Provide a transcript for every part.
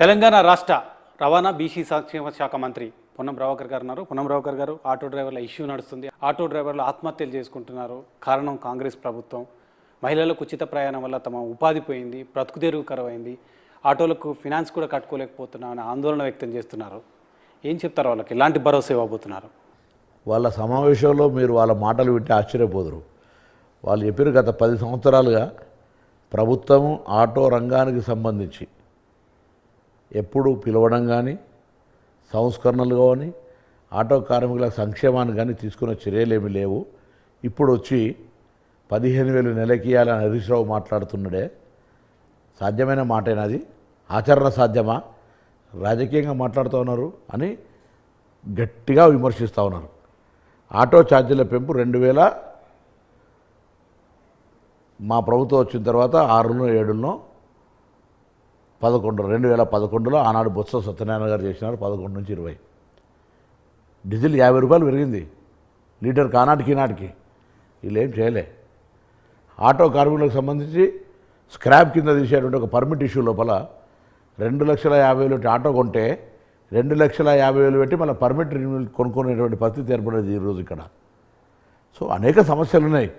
తెలంగాణ రాష్ట్ర రవాణా బీసీ సంక్షేమ శాఖ మంత్రి పొన్నం ప్రభాకర్ గారు ఉన్నారు. పొన్నం ప్రభాకర్ గారు ఆటో డ్రైవర్ల ఇష్యూ నడుస్తుంది. ఆటో డ్రైవర్లు ఆత్మహత్యలు చేసుకుంటున్నారు. కారణం కాంగ్రెస్ ప్రభుత్వం. మహిళలకు ఉచిత ప్రయాణం వల్ల తమ ఉపాధి పోయింది బ్రతుకు కరవైంది. ఆటోలకు ఫినాన్స్ కూడా కట్టుకోలేకపోతున్నామని ఆందోళన వ్యక్తం చేస్తున్నారు. ఏం చెప్తారు వాళ్ళకి? ఎలాంటి భరోసా ఇవ్వబోతున్నారు? వాళ్ళ సమావేశంలో మీరు వాళ్ళ మాటలు వింటే ఆశ్చర్యపోదురు. వాళ్ళు చెప్పారు గత పది సంవత్సరాలుగా ప్రభుత్వం ఆటో రంగానికి సంబంధించి ఎప్పుడు పిలవడం కానీ సంస్కరణలు కానీ ఆటో కార్మికుల సంక్షేమాన్ని కానీ తీసుకున్న చర్యలు ఏమీ లేవు. ఇప్పుడు వచ్చి పదిహేను వేలు నెలకి హరీష్ రావు మాట్లాడుతున్నాడే. సాధ్యమైన మాటేనా అది? ఆచరణ సాధ్యమా? రాజకీయంగా మాట్లాడుతూ ఉన్నారు అని గట్టిగా విమర్శిస్తూ ఉన్నారు. ఆటో ఛార్జీల పెంపు రెండు వేల మా ప్రభుత్వం వచ్చిన తర్వాత ఆరులో ఏడులో పదకొండు రెండు వేల పదకొండులో ఆనాడు బొత్స సత్యనారాయణ గారు చేసినారు పదకొండు నుంచి ఇరవై. డీజిల్ యాభై రూపాయలు పెరిగింది. లీటర్ కానాటికి ఈనాటికి. వీళ్ళు ఏం చేయలే. ఆటో కార్మికులకు సంబంధించి స్క్రాప్ కింద తీసేటువంటి ఒక పర్మిట్ ఇష్యూ లోపల రెండు లక్షల యాభై వేలు పెట్టి ఆటో కొంటే రెండు లక్షల యాభై వేలు పెట్టి మళ్ళీ పర్మిట్ రిన్యూల్ కొనుక్కునేటువంటి పరిస్థితి ఏర్పడేది ఈరోజు ఇక్కడ. సో అనేక సమస్యలు ఉన్నాయి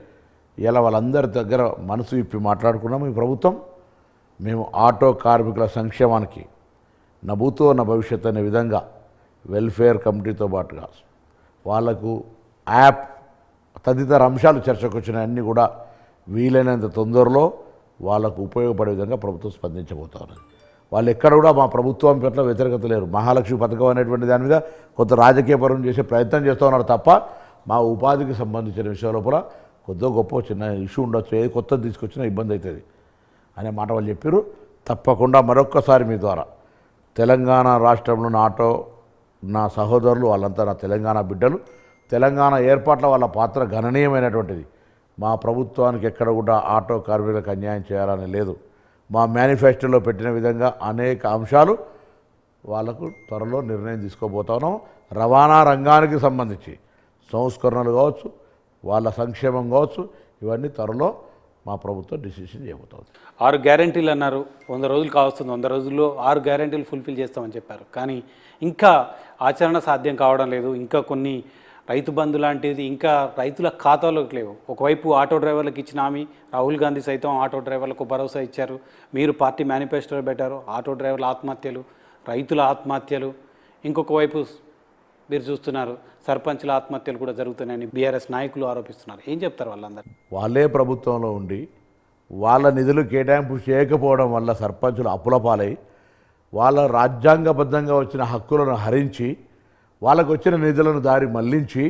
ఇలా వాళ్ళందరి దగ్గర మనసు ఇప్పి మాట్లాడుకున్నాము ఈ ప్రభుత్వం. మేము ఆటో కార్మికుల సంక్షేమానికి నభూతో నా భవిష్యత్ అనే విధంగా వెల్ఫేర్ కమిటీతో పాటుగా వాళ్ళకు యాప్ తదితర అంశాలు చర్చకు వచ్చిన అన్నీ కూడా వీలైనంత తొందరలో వాళ్ళకు ఉపయోగపడే విధంగా ప్రభుత్వం స్పందించబోతా ఉన్నది వాళ్ళు ఎక్కడ కూడా మా ప్రభుత్వం పట్ల వ్యతిరేకత లేరు. మహాలక్ష్మి పథకం అనేటువంటి దాని మీద కొంత రాజకీయ పరం చేసే ప్రయత్నం చేస్తూ ఉన్నారు తప్ప మా ఉపాధికి సంబంధించిన విషయాల లోపల కొద్దో గొప్ప చిన్న ఇష్యూ ఉండొచ్చు. ఏది కొత్తది తీసుకొచ్చినా ఇబ్బంది అవుతుంది. అనే మాట వాళ్ళు చెప్పారు. తప్పకుండా మరొక్కసారి మీ ద్వారా. తెలంగాణ రాష్ట్రంలో నాటో నా సహోదరులు వాళ్ళంతా నా తెలంగాణ బిడ్డలు. తెలంగాణ ఏర్పాట్ల వాళ్ళ పాత్ర గణనీయమైనటువంటిది. మా ప్రభుత్వానికి ఎక్కడ కూడా ఆటో కార్మికులకు అన్యాయం చేయాలని లేదు. మా మేనిఫెస్టోలో పెట్టిన విధంగా అనేక అంశాలు వాళ్ళకు త్వరలో నిర్ణయం తీసుకోబోతున్నాం రవాణా రంగానికి సంబంధించి సంస్కరణలు కావచ్చు వాళ్ళ సంక్షేమం కావచ్చు ఇవన్నీ త్వరలో మా ప్రభుత్వం డిసిషన్ చేయబోతోంది ఆరు గ్యారంటీలు అన్నారు. వంద రోజులు కావస్తుంది. వంద రోజుల్లో ఆరు గ్యారంటీలు ఫుల్ఫిల్ చేస్తామని చెప్పారు. కానీ ఇంకా ఆచరణ సాధ్యం కావడం లేదు. ఇంకా కొన్ని రైతు బంధు లాంటిది ఇంకా రైతుల ఖాతాలోకి లేవు. ఒకవైపు ఆటో డ్రైవర్లకు ఇచ్చిన హామీ రాహుల్ గాంధీ సైతం ఆటో డ్రైవర్లకు భరోసా ఇచ్చారు. మీరు పార్టీ మేనిఫెస్టోలో పెట్టారు. ఆటో డ్రైవర్ల ఆత్మహత్యలు రైతుల ఆత్మహత్యలు. ఇంకొక వైపు మీరు చూస్తున్నారు సర్పంచ్ల ఆత్మహత్యలు కూడా జరుగుతున్నాయని బీఆర్ఎస్ నాయకులు ఆరోపిస్తున్నారు. ఏం చెప్తారు వాళ్ళందరూ? వాళ్ళే ప్రభుత్వంలో ఉండి వాళ్ళ నిధులు కేటాయింపు చేయకపోవడం వల్ల సర్పంచులు అప్పుల పాలై వాళ్ళ రాజ్యాంగబద్ధంగా వచ్చిన హక్కులను హరించి వాళ్ళకు వచ్చిన నిధులను దారి మళ్ళించి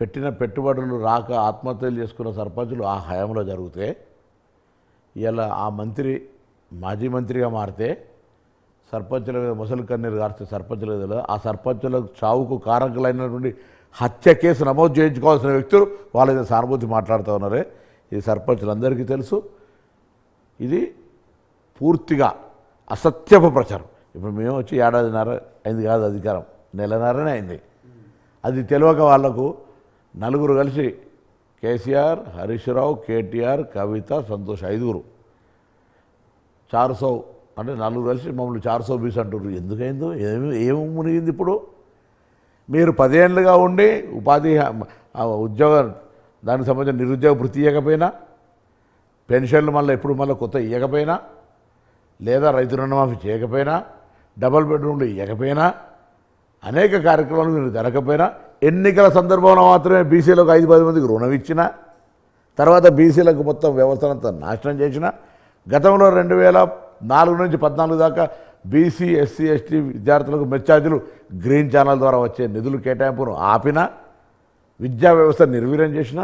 పెట్టిన పెట్టుబడులు రాక ఆత్మహత్యలు చేసుకున్న సర్పంచులు ఆ హయాంలో జరిగితే ఇలా ఆ మంత్రి మాజీ మంత్రిగా మారితే సర్పంచుల మీద ముసలి కన్నీరు గారిస్తే సర్పంచుల మీద ఆ సర్పంచుల చావుకు కారకులైనటువంటి హత్య కేసు నమోదు చేయించుకోవాల్సిన వ్యక్తులు వాళ్ళ మీద సానుభూతి మాట్లాడుతూ ఉన్నారే. ఇది సర్పంచులందరికీ తెలుసు. ఇది పూర్తిగా అసత్యపు ప్రచారం. ఇప్పుడు మేము వచ్చి ఏడాదిన్నర అయింది కాదు అధికారం. నెలన్నరనే అయింది. అది తెలియక వాళ్ళకు నలుగురు కలిసి కేసీఆర్ హరీష్ రావు కేటీఆర్ కవిత సంతోష్ ఐదుగురు. చారుసౌ అంటే నలుగురు కలిసి మమ్మల్ని చార్సో సౌ బీస్ అంటున్నారు ఎందుకైందో ఏమి ఏమి మునిగింది ఇప్పుడు? మీరు పదేళ్ళుగా ఉండి ఉపాధి ఉద్యోగం దానికి సంబంధించిన నిరుద్యోగ వృత్తి ఇవ్వకపోయినా పెన్షన్లు మళ్ళీ ఎప్పుడు మళ్ళీ కొత్త ఇవ్వకపోయినా లేదా రైతు రుణమాఫీ చేయకపోయినా డబల్ బెడ్రూమ్లు ఇవ్వకపోయినా అనేక కార్యక్రమాలు మీరు జరగకపోయినా ఎన్నికల సందర్భంలో మాత్రమే బీసీలకు ఐదు పది మందికి రుణం ఇచ్చిన తర్వాత బీసీలకు మొత్తం వ్యవస్థనంతా నాశనం చేసిన గతంలో రెండు వేల నాలుగు నుంచి పద్నాలుగు దాకా బీసీ ఎస్సీ ఎస్టీ విద్యార్థులకు మెచ్చార్జీలు గ్రీన్ ఛానల్ ద్వారా వచ్చే నిధులు కేటాయింపును ఆపినా విద్యా వ్యవస్థ నిర్వీర్యం చేసిన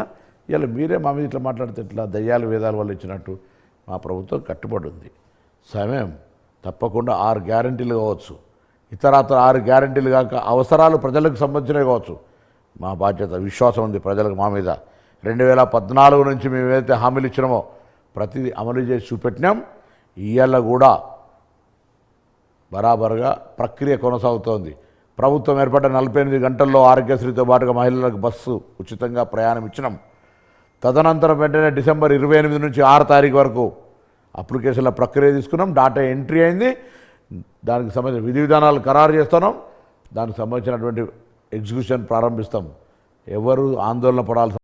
ఇలా మీరే మా మీద ఇట్లా మాట్లాడితే ఇట్లా దయ్యాలు వేదాల వల్ల ఇచ్చినట్టు మా ప్రభుత్వం కట్టుబడి ఉంది. సమయం తప్పకుండా ఆరు గ్యారంటీలు కావచ్చు. ఇతరత్ర ఆరు గ్యారంటీలు కాక అవసరాలు ప్రజలకు సంబంధించినవి కావచ్చు. మా బాధ్యత విశ్వాసం ఉంది ప్రజలకు మా మీద. రెండు వేల పద్నాలుగు నుంచి మేము ఏదైతే హామీలు ఇచ్చినామో ప్రతిదీ అమలు చేసి చూపెట్టినాం. ఇవాళ కూడా బరాబరుగా ప్రక్రియ కొనసాగుతోంది. ప్రభుత్వం ఏర్పడ్డ నలభై ఎనిమిది గంటల్లో ఆరోగ్యశ్రీతో పాటుగా మహిళలకు బస్సు ఉచితంగా ప్రయాణం ఇచ్చినాం. తదనంతరం వెంటనే డిసెంబర్ ఇరవై ఎనిమిది నుంచి ఆరు తారీఖు వరకు అప్లికేషన్ల ప్రక్రియ తీసుకున్నాం. డాటా ఎంట్రీ అయింది. దానికి సంబంధించిన విధి విధానాలు ఖరారు చేస్తున్నాం. దానికి సంబంధించినటువంటి ఎగ్జిక్యూషన్ ప్రారంభిస్తాం. ఎవరు ఆందోళన పడాల్సిన